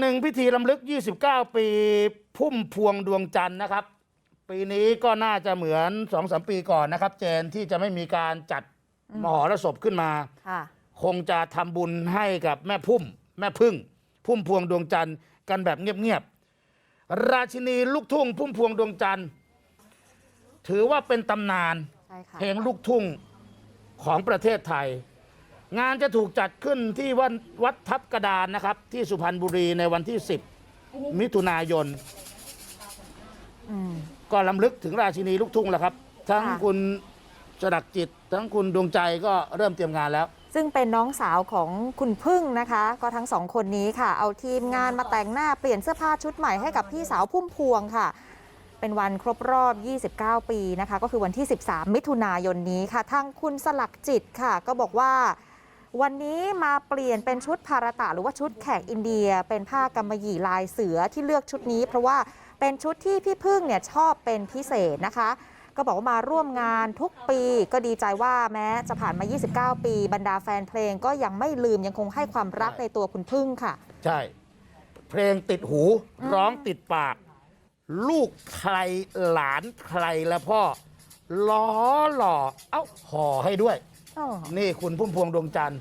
หนึ่งพิธีลำลึก 29 ปีพุ่มพวงดวงจันทร์นะครับ ปีนี้ก็น่าจะเหมือน2อสปีก่อนนะครับ เจนที่จะไม่มีการจัดมหรสพขึ้นมา ค่ะ คงจะทำบุญให้กับแม่พุ่ม แม่พึ่ง พุ่มพวงดวงจันทร์กันแบบเงียบๆราชินีลูกทุ่ง พุ่มพวงดวงจันทร์ถือว่าเป็นตำนาน ใช่ค่ะ เพลงลูกทุ่งของประเทศไทย งานจะถูกจัดขึ้นที่วัดวัดทับกระดานนะครับ ที่สุพรรณบุรีในวันที่ 10 มิถุนายน อืม ก็ลำลึกถึงราชินีลูกทุ่งแล้วครับ ทั้งค่ะ คุณสดักจิต ทั้งคุณดวงใจก็เริ่มเตรียมงานแล้ว ซึ่งเป็นน้องสาวของคุณพึ่งนะคะ ก็ทั้งสองคนนี้ค่ะ เอาทีมงานมาแต่งหน้าเปลี่ยนเสื้อผ้าชุดใหม่ให้กับพี่สาวพุ่มพวงค่ะ เป็นวันครบรอบ 29 ปีนะคะ ก็คือวันที่ 13 มิถุนายนนี้ค่ะ ทางคุณสลักจิตค่ะ ก็บอกว่า วันนี้มาเปลี่ยนเป็นชุดภารตะหรือว่าชุดแขกอินเดีย เป็นผ้ากำมะหยี่ลายเสือที่เลือกชุดนี้ เพราะว่าเป็นชุดที่พี่พึ่งเนี่ยชอบเป็นพิเศษนะคะ ก็บอกว่ามาร่วมงานทุกปีก็ดีใจว่าแม้จะผ่านมา 29 ปี บรรดาแฟนเพลงก็ยังไม่ลืมยังคงให้ความรักในตัวคุณพึ่งค่ะ ใช่ เพลงติดหูร้องติดปาก ลูกใครหลานใครและพ่อล้อหล่อเอ้าห่อให้ด้วย นี่คุณพุ่มพวงดวงจันทร์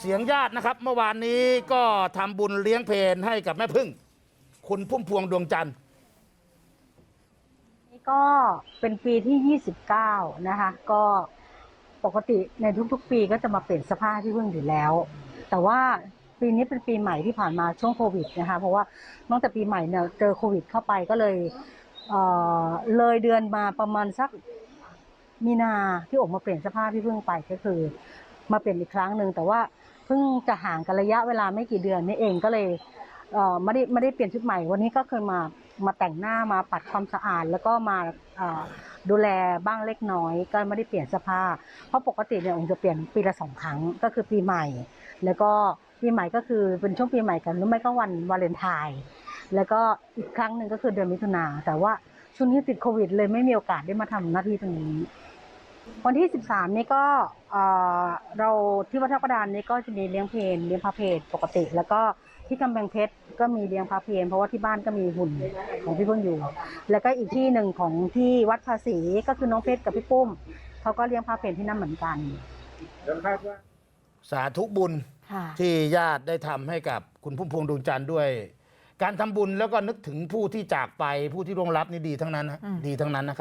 เสียงญาตินะครับ เมื่อวานนี้ก็ทำบุญเลี้ยงเพลนให้กับแม่พึ่ง คุณพุ่มพวงดวงจันทร์นี่ก็เป็นปีที่ 29 นะคะ ก็ปกติในทุกๆ ปีก็จะมาเปลี่ยนเสภาพที่เพิ่งอยู่แล้ว แต่ว่าปีนี้เป็นปีใหม่ที่ผ่านมาช่วงโควิดนะคะเพราะว่าตั้งแต่ปีใหม่เนี่ยเจอโควิดเข้าไปก็เลยเอ่อเลยเดือนมาประมาณสัก มีนาที่ออกมาเปลี่ยนเสภาพที่เพิ่งไปก็คือ มาเปลี่ยนอีกครั้งหนึ่งแต่ว่าเพิ่งจะห่างกันระยะเวลาไม่กี่เดือนนี่เองก็เลยเอ่อไม่ได้ไม่ได้เปลี่ยนชุดใหม่วันนี้ก็เคยมามาแต่งหน้ามาปัดความสะอาด แล้วก็มาดูแลบ้างเล็กน้อย ก็ไม่ได้เปลี่ยนเสื้อผ้า เพราะปกติเนี่ยองค์จะเปลี่ยนปีละสองครั้งก็คือปีใหม่ แล้วก็ปีใหม่ก็คือเป็นช่วงปีใหม่กันหรือไม่ก็วันวาเลนไทน์แล้วก็อีกครั้งหนึ่งก็คือเดือนมิถุนาแต่ว่าช่วงนี้ติดโควิด เลยไม่มีโอกาสได้มาทำหน้าที่ตรงนี้ วันที่ 13 นี้ก็เอ่อเราที่วัดทับกระดานนี้ก็จะมีเลี้ยงเพลนเลี้ยงพระเพลปกติ แล้วก็ที่กำแพงเพชรก็มีเลี้ยงพระเพลเพราะว่าที่บ้านก็มีหุ่นของพี่เพิ่งอยู่ แล้วก็อีกที่หนึ่งของที่วัดภาษีก็คือน้องเพชรกับพี่ปุ้มเขาก็เลี้ยงพระเพลที่นั่นเหมือนกันสาธุบุญค่ะที่ญาติได้ทำให้กับคุณพุ่มพวงดวงจันทร์ด้วย การทำบุญแล้วก็นึกถึงผู้ที่จากไปผู้ที่ร่วงลับนี่ดีทั้งนั้นนะอืมดีทั้งนั้นนะครับ